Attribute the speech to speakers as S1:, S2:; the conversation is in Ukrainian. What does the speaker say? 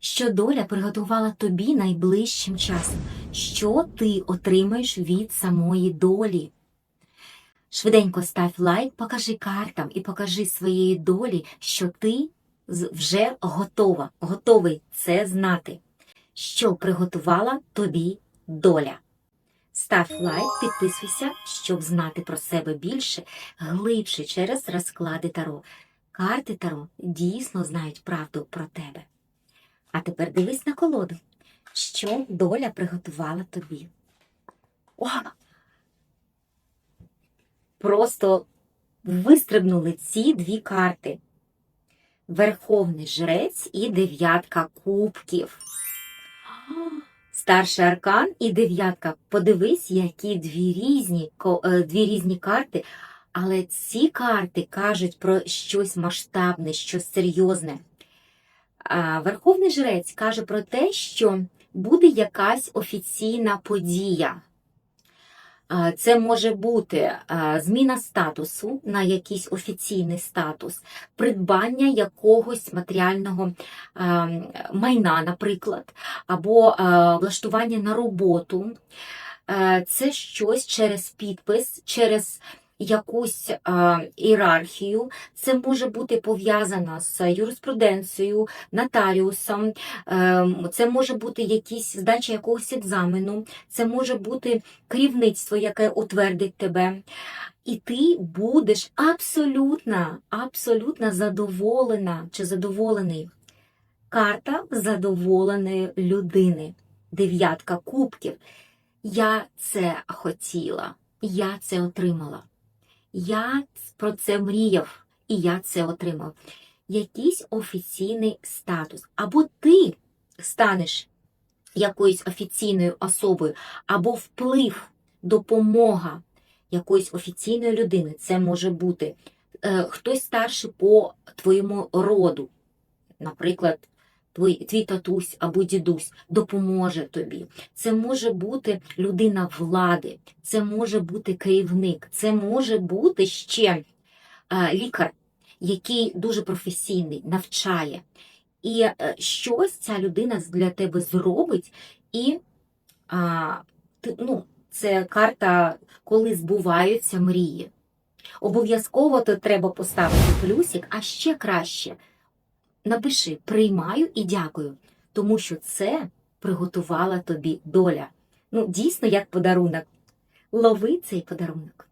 S1: що доля приготувала тобі найближчим часом, що ти отримаєш від самої долі. Швиденько став лайк, покажи картам і покажи своєї долі, що ти вже готова, готовий це знати, що приготувала тобі доля. Став лайк, підписуйся, щоб знати про себе більше, глибше через розклади Таро. Карти Таро дійсно знають правду про тебе. А тепер дивись на колоду, що доля приготувала тобі. О! Просто вистрибнули ці дві карти. Верховний жрець і дев'ятка кубків. Старший аркан і дев'ятка. Подивись, які дві різні, е, дві різні карти, але ці карти кажуть про щось масштабне, щось серйозне. Верховний жрець каже про те, що буде якась офіційна подія. Це може бути зміна статусу на якийсь офіційний статус, придбання якогось матеріального майна, наприклад, або влаштування на роботу. Це щось через підпис, через якусь ієрархію. Це може бути пов'язано з юриспруденцією, нотаріусом, ем, це може бути якісь здача якогось екзамену, це може бути керівництво, яке утвердить тебе. І ти будеш абсолютно, абсолютно задоволена чи задоволений. Карта задоволеної людини. Дев'ятка кубків. Я це хотіла, я це отримала. Я про це мріяв, і я це отримав. Якийсь офіційний статус. Або ти станеш якоюсь офіційною особою, або вплив, допомога якоїсь офіційної людини. Це може бути е, хтось старший по твоєму роду. Наприклад, твій, твій татусь або дідусь допоможе тобі. Це може бути людина влади, це може бути керівник, це може бути ще е, лікар, який дуже професійний, навчає. І е, щось ця людина для тебе зробить, і а, ти, ну, це карта, коли збуваються мрії. Обов'язково то треба поставити плюсик, а ще краще напиши приймаю і дякую, тому що це приготувала тобі доля. Ну, дійсно, як подарунок. Лови цей подарунок.